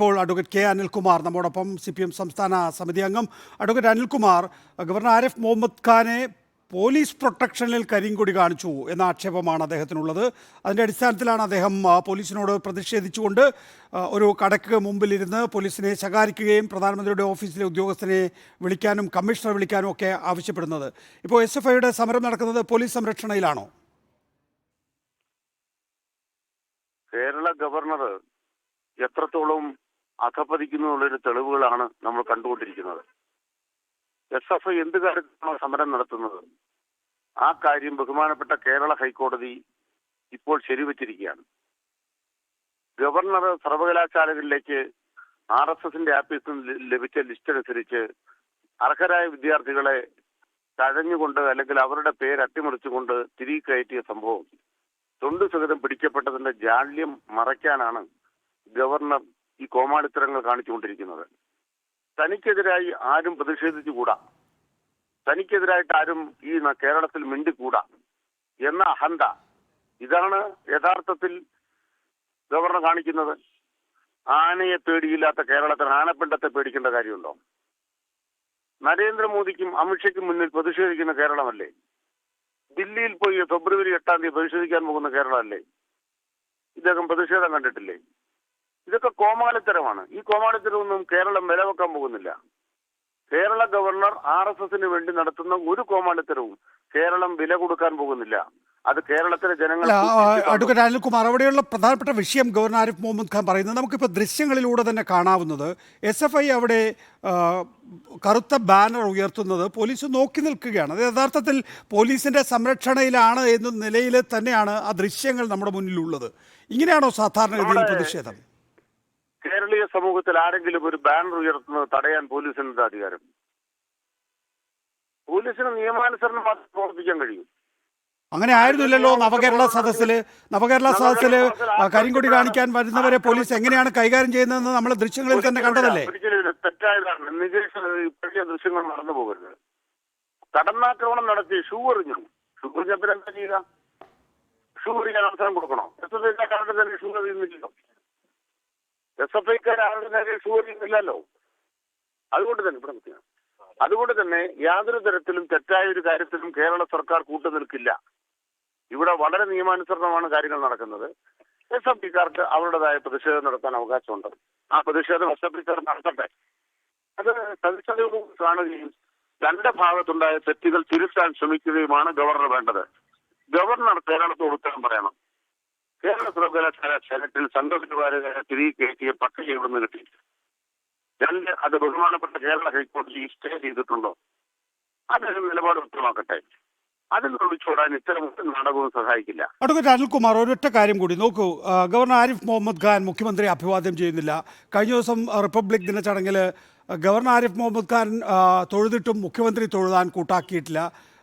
ഇപ്പോൾ advocate K Anilkumar നമ്മോടൊപ്പം C P M സംസ്ഥാന സമിതി അംഗം. അഡ്വക്കേറ്റ് അനിൽകുമാർ ഗവർണർ ആരിഫ് മുഹമ്മദ് ഖാനെ പോലീസ് പ്രൊട്ടക്ഷനിൽ കരിങ്കൊടി കാണിച്ചു എന്ന ആക്ഷേപമാണ് അദ്ദേഹത്തിനുള്ളത്. അതിന്റെ അടിസ്ഥാനത്തിലാണ് അദ്ദേഹം പോലീസിനോട് പ്രതിഷേധിച്ചുകൊണ്ട് ഒരു കടക്ക് മുമ്പിലിരുന്ന് പോലീസിനെ ശകാരിക്കുകയും പ്രധാനമന്ത്രിയുടെ ഓഫീസിലെ ഉദ്യോഗസ്ഥനെ വിളിക്കാനും കമ്മീഷണറെ വിളിക്കാനും ഒക്കെ ആവശ്യപ്പെടുന്നത്. ഇപ്പോൾ എസ് എഫ് ഐയുടെ സമരം നടക്കുന്നത് പോലീസ് സംരക്ഷണയിലാണോ? കേരള ഗവർണർ എത്രത്തോളം അധപ്പതിക്കുന്നു എന്നുള്ളൊരു തെളിവുകളാണ് നമ്മൾ കണ്ടുകൊണ്ടിരിക്കുന്നത്. എസ് എഫ് ഐ എന്ത് കാര്യത്തിലാണോ സമരം നടത്തുന്നത്? ആ കാര്യം ബഹുമാനപ്പെട്ട കേരള ഹൈക്കോടതി ഇപ്പോൾ ശരിവച്ചിരിക്കുകയാണ്. ഗവർണർ സർവകലാശാലകളിലേക്ക് ആർ എസ് എസിന്റെ ആഫീസിൽ നിന്ന് ലഭിച്ച ലിസ്റ്റ് അനുസരിച്ച് അർഹരായ വിദ്യാർത്ഥികളെ തഴഞ്ഞുകൊണ്ട് അല്ലെങ്കിൽ അവരുടെ പേര് അട്ടിമറിച്ചുകൊണ്ട് തിരികെ കയറ്റിയ സംഭവം. തൊണ്ടു സഹിതം പിടിക്കപ്പെട്ടതിന്റെ ജാള്യം മറയ്ക്കാനാണ് ഗവർണർ ഈ കോമാളിത്തരങ്ങൾ കാണിച്ചുകൊണ്ടിരിക്കുന്നത്. തനിക്കെതിരായി ആരും പ്രതിഷേധിച്ചുകൂടാ. തനിക്കെതിരായിട്ട് ആരും ഈ കേരളത്തിൽ മിണ്ടിക്കൂടാ എന്ന അഹന്ത. ഇതാണ് യഥാർത്ഥത്തിൽ ഗവർണർ കാണിക്കുന്നത്. ആനയെ പേടിയില്ലാത്ത കേരളത്തിന് ആനപ്പിണ്ടത്തെ പേടിക്കേണ്ട കാര്യമുണ്ടോ? നരേന്ദ്രമോദിക്കും അമിത്ഷയ്ക്കും മുന്നിൽ പ്രതിഷേധിക്കുന്ന കേരളമല്ലേ? ദില്ലിയിൽ പോയി ഫെബ്രുവരി എട്ടാം തീയതി പ്രതിഷേധിക്കാൻ പോകുന്ന കേരളമല്ലേ? ഇദ്ദേഹം പ്രതിഷേധം കണ്ടിട്ടില്ലേ? ഇതൊക്കെ കോമാളിത്തരമാണ്. ഈ കോമാളിത്തരമൊന്നും കേരളം വിലവെക്കാൻ പോകുന്നില്ല. കേരള ഗവർണർ ആർ എസ് എസിന് വേണ്ടി നടത്തുന്ന ഒരു കോമാളിത്തരവും കേരളം വില കൊടുക്കാൻ പോകുന്നില്ല. അത് കേരളത്തിലെ ജനങ്ങൾ അഡ്വക്കേറ്റ് അനിൽകുമാർ അവിടെയുള്ള പ്രധാനപ്പെട്ട വിഷയം ഗവർണർ ആരിഫ് മുഹമ്മദ് ഖാൻ പറയുന്നത് നമുക്കിപ്പോൾ ദൃശ്യങ്ങളിലൂടെ തന്നെ കാണാവുന്നത് എസ് എഫ് ഐ അവിടെ കറുത്ത ബാനർ ഉയർത്തുന്നത് പോലീസ് നോക്കി നിൽക്കുകയാണ്. അത് യഥാർത്ഥത്തിൽ പോലീസിന്റെ സംരക്ഷണയിലാണ് എന്ന നിലയിൽ തന്നെയാണ് ആ ദൃശ്യങ്ങൾ നമ്മുടെ മുന്നിലുള്ളത്. ഇങ്ങനെയാണോ സാധാരണഗതിയിൽ പ്രതിഷേധം? കേരളീയ സമൂഹത്തിൽ ആരെങ്കിലും ഒരു ബാനർ ഉയർത്തുന്നത് തടയാൻ പോലീസിന് എന്താ അധികാരം? പോലീസിന് നിയമാനുസരണം മാത്രം പ്രവർത്തിക്കാൻ കഴിയും. അങ്ങനെ ആയിരുന്നില്ലല്ലോ നവകേരള സദസ്സിൽ നവകേരള സദസ്സിൽ ആ, കരിങ്കൊടി കാണിക്കാൻ വരുന്നവരെ പോലീസ് എങ്ങനെയാണ് കൈകാര്യം ചെയ്യുന്നതെന്ന് നമ്മൾ ദൃശ്യങ്ങളിൽ തന്നെ കണ്ടതല്ലേ? തെറ്റായതാണ്. ഇപ്പോഴത്തെ ദൃശ്യങ്ങൾ നടന്നു പോകരുത്. കടന്നാക്രമണം നടത്തി ഷൂ എറിഞ്ഞു. ഷൂ എറിഞ്ഞപ്പോൾ എന്താ ചെയ്യുക? ഷൂ എറിയാൻ അവസരം കൊടുക്കണോ? എത്ര തന്നെ ഷൂ എറിയുന്നില്ലല്ലോ. എസ് എഫ് ഐക്കാരുടെ നേരെ സ്വീകരിക്കുന്നില്ലല്ലോ അതുകൊണ്ട് തന്നെ ഇവിടെ. അതുകൊണ്ട് തന്നെ യാതൊരു തരത്തിലും തെറ്റായ ഒരു കാര്യത്തിലും കേരള സർക്കാർ കൂട്ടുനിൽക്കില്ല. ഇവിടെ വളരെ നിയമാനുസൃതമാണ് കാര്യങ്ങൾ നടക്കുന്നത്. എസ് എഫ് ഡിക്കാർക്ക് അവരുടേതായ പ്രതിഷേധം നടത്താൻ അവകാശമുണ്ട്. ആ പ്രതിഷേധം എസ് എഫ് ഡിക്കാർ നടത്തട്ടെ. അത് സവിശേഷതയോടുകൂടി കാണുകയും തന്റെ ഭാഗത്തുണ്ടായ തെറ്റുകൾ തിരുത്താൻ ശ്രമിക്കുകയുമാണ് ഗവർണർ വേണ്ടത്. ഗവർണർ കേരളത്തോട് ഉത്തരം പറയണം. കേരള സർവകലാശാല സെനറ്റിൽ സംഘപരിവാരകാരെ തിരികെ കയറ്റിയ പട്ടിക ഇവിടെ കിട്ടി രണ്ട് അത് ബഹുമാനപ്പെട്ട കേരള ഹൈക്കോടതി സ്റ്റേ ചെയ്തിട്ടുണ്ടോ? അദ്ദേഹം നിലപാട് വ്യക്തമാക്കട്ടെ. അതിൽ ഒളിച്ചോടാൻ ഇത്തരം നാടകവും സഹായിക്കില്ല. അഡ്വക്കേറ്റ് അനിൽകുമാർ ഒരൊറ്റ കാര്യം കൂടി. നോക്കൂ ഗവർണർ ആരിഫ് മുഹമ്മദ് ഖാൻ മുഖ്യമന്ത്രി അഭിവാദ്യം ചെയ്യുന്നില്ല. കഴിഞ്ഞ ദിവസം റിപ്പബ്ലിക് ദിന ചടങ്ങിൽ ഗവർണർ ആരിഫ് മുഹമ്മദ് ഖാൻ തൊഴുതിട്ടും മുഖ്യമന്ത്രി തൊഴുതാൻ കൂട്ടാക്കിയിട്ടില്ല.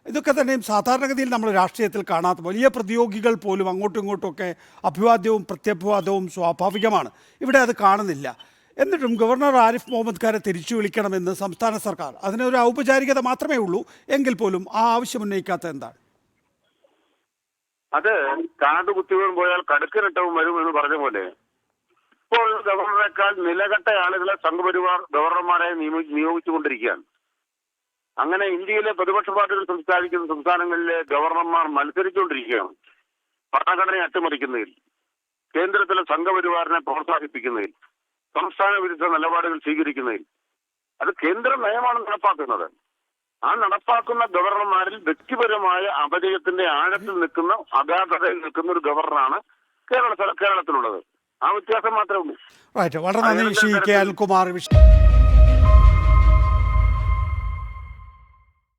ഇതൊക്കെ തന്നെയും സാധാരണഗതിയിൽ നമ്മൾ രാഷ്ട്രീയത്തിൽ കാണാത്ത വലിയ പ്രതിയോഗികൾ പോലും അങ്ങോട്ടും ഇങ്ങോട്ടുമൊക്കെ അഭിവാദ്യവും പ്രത്യഭിവാദവും സ്വാഭാവികമാണ്. ഇവിടെ അത് കാണുന്നില്ല. എന്നിട്ടും ഗവർണർ ആരിഫ് മുഹമ്മദ് ഖാനെ തിരിച്ചു വിളിക്കണമെന്ന് സംസ്ഥാന സർക്കാർ അതിനൊരു ഔപചാരികത മാത്രമേ ഉള്ളൂ. എങ്കിൽ പോലും ആ ആവശ്യം ഉന്നയിക്കാത്ത എന്താണ്? അത് കാട് കുത്തികളും പോയാൽ കടുക്കിനിട്ടവും വരും എന്ന് പറഞ്ഞ പോലെ. ഇപ്പോൾ ഗവർണറേക്കാൾ നിലകെട്ട ആളുകളെ സംഘപരിവാർ ഗവർണർമാരെ നിയോഗിച്ചുകൊണ്ടിരിക്കുകയാണ്. അങ്ങനെ ഇന്ത്യയിലെ പ്രതിപക്ഷ പാർട്ടികൾ സംസാരിക്കുന്ന സംസ്ഥാനങ്ങളിലെ ഗവർണർമാർ മത്സരിച്ചുകൊണ്ടിരിക്കുകയാണ്. ഭരണഘടനയെ അട്ടിമറിക്കുന്നതിൽ കേന്ദ്രത്തിലെ സംഘപരിവാറിനെ പ്രോത്സാഹിപ്പിക്കുന്നതിൽ സംസ്ഥാന വിരുദ്ധ നിലപാടുകൾ സ്വീകരിക്കുന്നതിൽ. അത് കേന്ദ്ര നയമാണ് നടപ്പാക്കുന്നത്. ആ നടപ്പാക്കുന്ന ഗവർണർമാരിൽ വ്യക്തിപരമായ അപജയത്തിന്റെ ആഴത്തിൽ നിൽക്കുന്ന അഗാധതയിൽ നിൽക്കുന്ന ഒരു ഗവർണറാണ് കേരള കേരളത്തിലുള്ളത്. ആ വ്യത്യാസം മാത്രമേ ഉള്ളൂ. വളരെ നന്ദി അതിനെന്താ ശ്രീ കെ. അനിൽകുമാർ